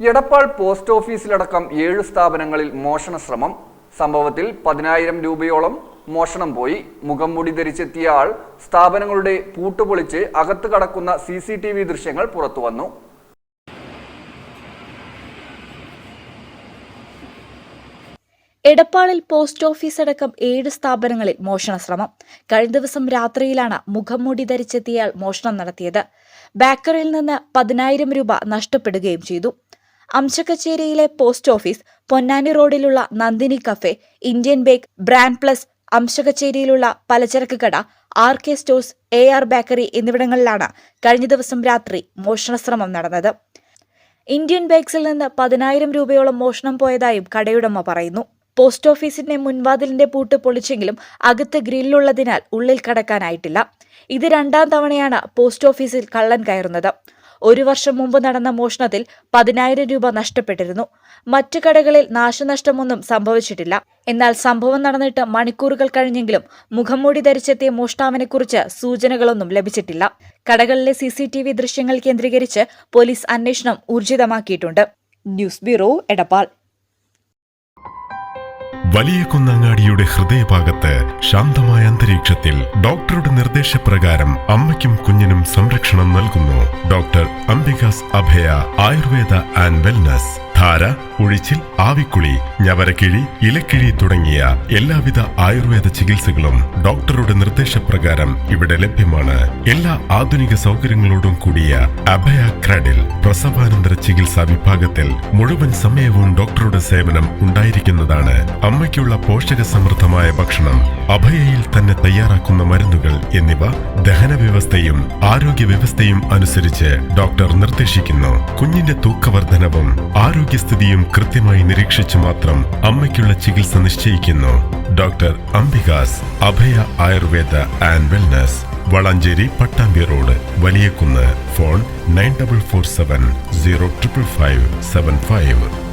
Edappal post ഓഫീസിലടക്കം ഏഴ് സ്ഥാപനങ്ങളിൽ മോഷണ ശ്രമം സംഭവത്തിൽ പതിനായിരം രൂപയോളം മോഷണം പോയി. മുഖം മൂടി ധരിച്ചെത്തിയ ആൾ സ്ഥാപനങ്ങളുടെ പൂട്ടുപൊളിച്ച് അകത്ത് കടക്കുന്ന സി സി ടി വി ദൃശ്യങ്ങൾ പുറത്തുവന്നു എടപ്പാളിൽ പോസ്റ്റ് ഓഫീസ് അടക്കം ഏഴ് സ്ഥാപനങ്ങളിൽ മോഷണ ശ്രമം കഴിഞ്ഞ ദിവസം രാത്രിയിലാണ് മുഖംമൂടി ധരിച്ചെത്തിയയാൾ മോഷണം നടത്തിയത്. ബേക്കറിയിൽ നിന്ന് പതിനായിരം രൂപ നഷ്ടപ്പെടുകയും ചെയ്തു. അംശക്കച്ചേരിയിലെ പോസ്റ്റ് ഓഫീസ് പൊന്നാനി റോഡിലുള്ള Nandini cafe Indian bake brand plus അംശകച്ചേരിയിലുള്ള പലചരക്ക് കട R K stores A R bakery എന്നിവിടങ്ങളിലാണ് കഴിഞ്ഞ ദിവസം രാത്രി മോഷണശ്രമം നടന്നത്. ഇന്ത്യൻ ബേക്സിൽ നിന്ന് പതിനായിരം രൂപയോളം മോഷണം പോയതായും കടയുടമ പറയുന്നു. പോസ്റ്റ് ഓഫീസിന്റെ മുൻവാതിലിന്റെ പൂട്ട് പൊളിച്ചെങ്കിലും അകത്ത് ഗ്രില്ലുള്ളതിനാൽ ഉള്ളിൽ കടക്കാനായിട്ടില്ല. ഇത് രണ്ടാം തവണയാണ് പോസ്റ്റ് ഓഫീസിൽ കള്ളൻ കയറുന്നത്. ഒരു വർഷം മുമ്പ് നടന്ന മോഷണത്തിൽ പതിനായിരം രൂപ നഷ്ടപ്പെട്ടിരുന്നു. മറ്റു കടകളിൽ നാശനഷ്ടമൊന്നും സംഭവിച്ചിട്ടില്ല. എന്നാൽ സംഭവം നടന്നിട്ട് മണിക്കൂറുകൾ കഴിഞ്ഞെങ്കിലും മുഖംമൂടി ധരിച്ചെത്തിയ മോഷ്ടാവിനെക്കുറിച്ച് സൂചനകളൊന്നും ലഭിച്ചിട്ടില്ല. കടകളിലെ സി ദൃശ്യങ്ങൾ കേന്ദ്രീകരിച്ച് പോലീസ് അന്വേഷണം ഊർജിതമാക്കിയിട്ടുണ്ട്. News bureau Edappal. വലിയ കുന്നങ്ങാടിയുടെ ഹൃദയഭാഗത്ത് ശാന്തമായ അന്തരീക്ഷത്തിൽ ഡോക്ടറുടെ നിർദ്ദേശപ്രകാരം അമ്മയ്ക്കും കുഞ്ഞിനും സംരക്ഷണം doctor Ambika's Abhaya Ayurveda and wellness ധാര ഉഴിച്ചിൽ ആവിക്കുളി ഞവരക്കിഴി ഇലക്കിഴി തുടങ്ങിയ എല്ലാവിധ ആയുർവേദ ചികിത്സകളും ഡോക്ടറുടെ നിർദ്ദേശപ്രകാരം ഇവിടെ ലഭ്യമാണ്. എല്ലാ ആധുനിക സൗകര്യങ്ങളോടും കൂടിയ അഭയ ക്രാഡിൽ പ്രസവാനന്തര ചികിത്സാ വിഭാഗത്തിൽ മുഴുവൻ സമയവും ഡോക്ടറുടെ സേവനം ഉണ്ടായിരിക്കുന്നതാണ്. അമ്മയ്ക്കുള്ള പോഷക സമൃദ്ധമായ ഭക്ഷണം അഭയയിൽ തന്നെ തയ്യാറാക്കുന്ന മരുന്നുകൾ എന്നിവ ദഹന വ്യവസ്ഥയും ആരോഗ്യ വ്യവസ്ഥയും അനുസരിച്ച് ഡോക്ടർ നിർദ്ദേശിക്കുന്നു. കുഞ്ഞിന്റെ തൂക്കവർദ്ധനവും ആരോഗ്യസ്ഥിതിയും കൃത്യമായി നിരീക്ഷിച്ചു മാത്രം അമ്മയ്ക്കുള്ള ചികിത്സ നിശ്ചയിക്കുന്നു. Doctor Ambika's Abhaya Ayurveda and wellness Valanchery Pattambi road Valiyakunnu phone nine double four seven zero triple five seven five.